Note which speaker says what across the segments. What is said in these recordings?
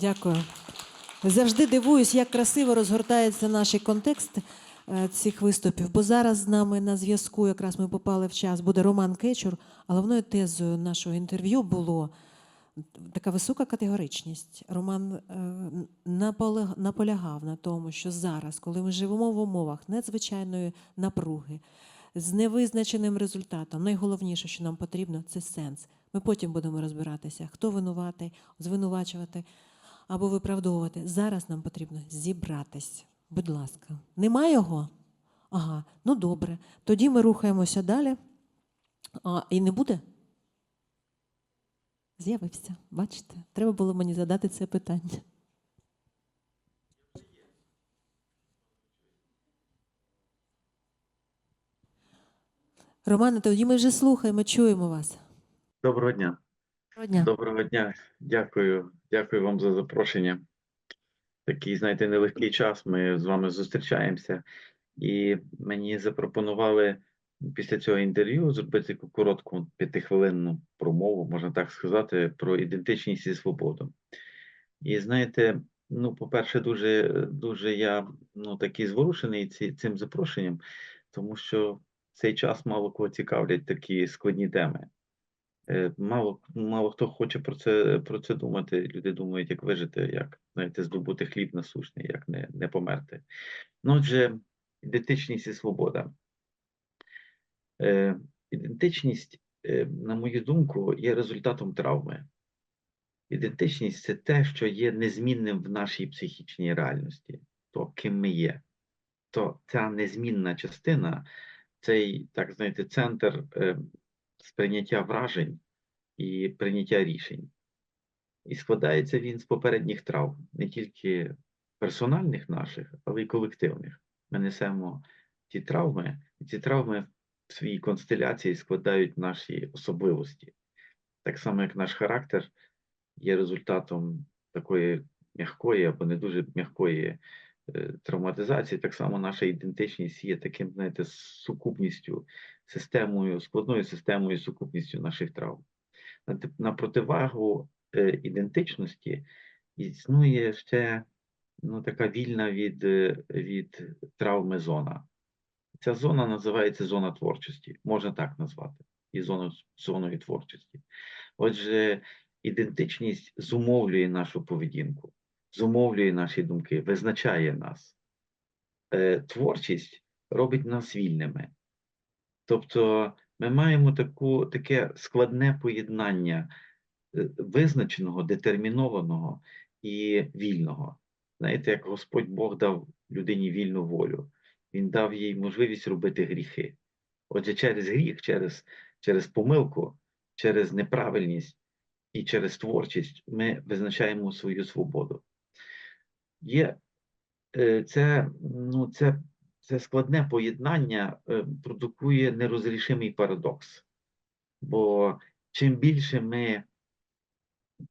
Speaker 1: Дякую. Завжди дивуюсь, як красиво розгортається наш контекст е, цих виступів. Бо зараз з нами на зв'язку, якраз ми попали в час, буде Роман Кечур. А головною тезою нашого інтерв'ю було така висока категоричність. Роман е, наполягав на тому, що зараз, коли ми живемо в умовах надзвичайної напруги, з невизначеним результатом, найголовніше, що нам потрібно, це сенс. Ми потім будемо розбиратися, хто винуватий, звинувачувати або виправдовувати. Зараз нам потрібно зібратись. Будь ласка, нема його? Ага, ну добре. Тоді ми рухаємося далі. А, і не буде? З'явився. Бачите? Треба було мені задати це питання. Романе, тоді ми вже слухаємо, чуємо вас.
Speaker 2: Доброго дня.
Speaker 1: Доброго дня.
Speaker 2: Доброго дня. Дякую. Дякую вам за запрошення. Такий, знаєте, нелегкий час. Ми з вами зустрічаємося, і мені запропонували після цього інтерв'ю зробити таку коротку п'ятихвилинну промову, можна так сказати, про ідентичність і свободу. І знаєте, ну, по-перше, дуже, дуже я ну, такий зворушений ці, цим запрошенням, тому що в цей час мало кого цікавлять такі складні теми. Е, Мало, мало хто хоче про це, про це думати. Люди думають, як вижити, як знаєте, здобути хліб насущний, як не, не померти. Ну, отже, ідентичність і свобода. Е, ідентичність, е, на мою думку, є результатом травми. Ідентичність це те, що є незмінним в нашій психічній реальності, то ким ми є. То ця незмінна частина, цей, так знаєте, центр е, сприйняття вражень і прийняття рішень. І складається він з попередніх травм, не тільки персональних наших, але й колективних. Ми несемо ті травми, і ці травми в своїй констеляції складають наші особливості. Так само, як наш характер є результатом такої м'якої або не дуже м'якої е, травматизації, так само наша ідентичність є таким, знаєте, сукупністю, системою, складною системою сукупністю наших травм. На, противагу е, ідентичності існує ще ну, така вільна від, е, від травми зона. Ця зона називається зона творчості, можна так назвати, і зону, зоною творчості. Отже, ідентичність зумовлює нашу поведінку, зумовлює наші думки, визначає нас. Е, Творчість робить нас вільними. Тобто ми маємо таку, таке складне поєднання е, визначеного, детермінованого і вільного. Знаєте, як Господь Бог дав людині вільну волю, Він дав їй можливість робити гріхи. Отже, через гріх, через, через помилку, через неправильність і через творчість ми визначаємо свою свободу. Є е, це, ну, це, це складне поєднання е, продукує нерозрішимий парадокс. Бо чим більше ми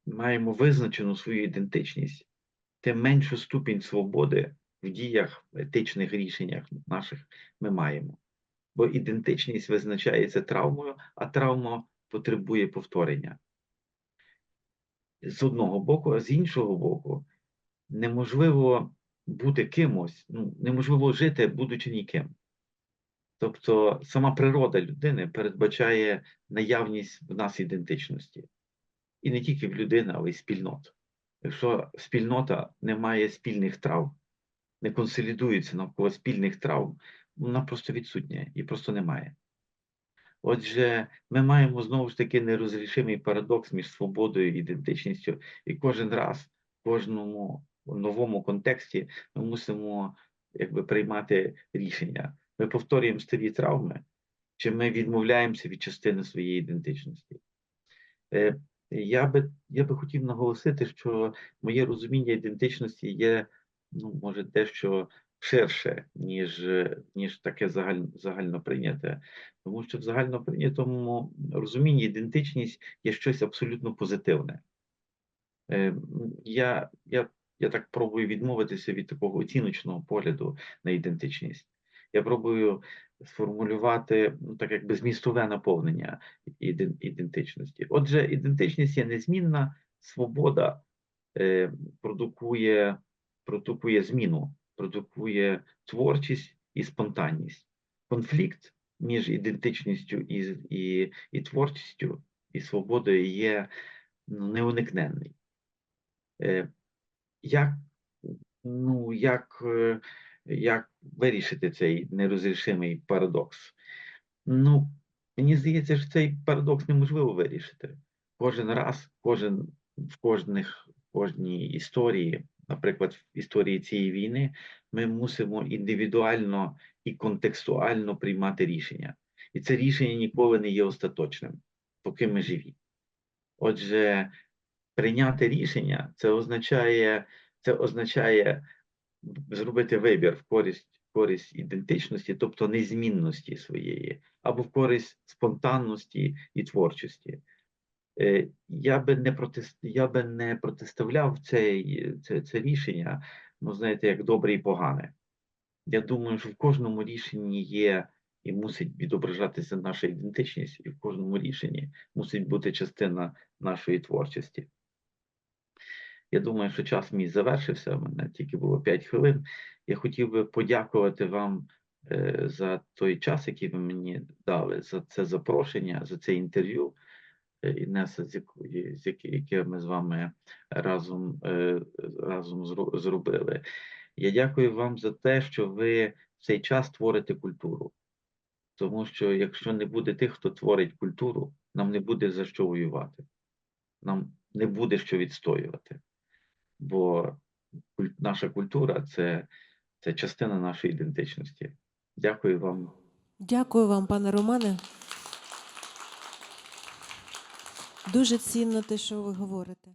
Speaker 2: маємо визначену свою ідентичність, тим меншу ступінь свободи в діях, етичних рішеннях наших ми маємо. Бо ідентичність визначається травмою, а травма потребує повторення. З одного боку, а з іншого боку, неможливо бути кимось, ну, неможливо жити, будучи ніким. Тобто сама природа людини передбачає наявність в нас ідентичності. І не тільки в людини, але й спільнот. Якщо спільнота не має спільних травм, не консолідується навколо спільних травм, вона просто відсутня і просто немає. Отже, ми маємо знову ж таки нерозрішимий парадокс між свободою і ідентичністю, і кожен раз, кожному новому контексті ми мусимо якби, приймати рішення. Ми повторюємо старі травми, чи ми відмовляємося від частини своєї ідентичності. Е, Я би, я би хотів наголосити, що моє розуміння ідентичності є, ну, може, дещо ширше, ніж, ніж таке загаль, загально прийняте. Тому що в загально прийнятому розумінні ідентичність є щось абсолютно позитивне. Е, Я, я, я так пробую відмовитися від такого оціночного погляду на ідентичність. Я пробую сформулювати ну, так якби змістове наповнення ідентичності. Отже, ідентичність є незмінна, свобода е, продукує, продукує зміну, продукує творчість і спонтанність. Конфлікт між ідентичністю і, і, і творчістю, і свободою є ну, неуникненний. Е, як, ну, як, е, як вирішити цей нерозрішимий парадокс? Ну, мені здається, що цей парадокс неможливо вирішити. Кожен раз, кожен в кожних, в кожній історії, наприклад, в історії цієї війни, ми мусимо індивідуально і контекстуально приймати рішення. І це рішення ніколи не є остаточним, поки ми живі. Отже, прийняти рішення це означає, це означає зробити вибір в користь, користь ідентичності, тобто незмінності своєї, або в користь спонтанності і творчості. Е, Я би не протист, я би не протиставляв цей, це, це рішення, ну знаєте, як добре і погане. Я думаю, що в кожному рішенні є і мусить відображатися наша ідентичність, і в кожному рішенні мусить бути частина нашої творчості. Я думаю, що час мій завершився. У мене тільки було 5 хвилин. Я хотів би подякувати вам е, за той час, який ви мені дали, за це запрошення, за це інтерв'ю. е, Інеса, яке ми з вами разом, е, разом зробили. Я дякую вам за те, що ви в цей час творите культуру. Тому що якщо не буде тих, хто творить культуру, нам не буде за що воювати. Нам не буде що відстоювати. Бо наша культура це, це частина нашої ідентичності. Дякую вам.
Speaker 1: Дякую вам, пане Романе. Дуже цінно те, що ви говорите.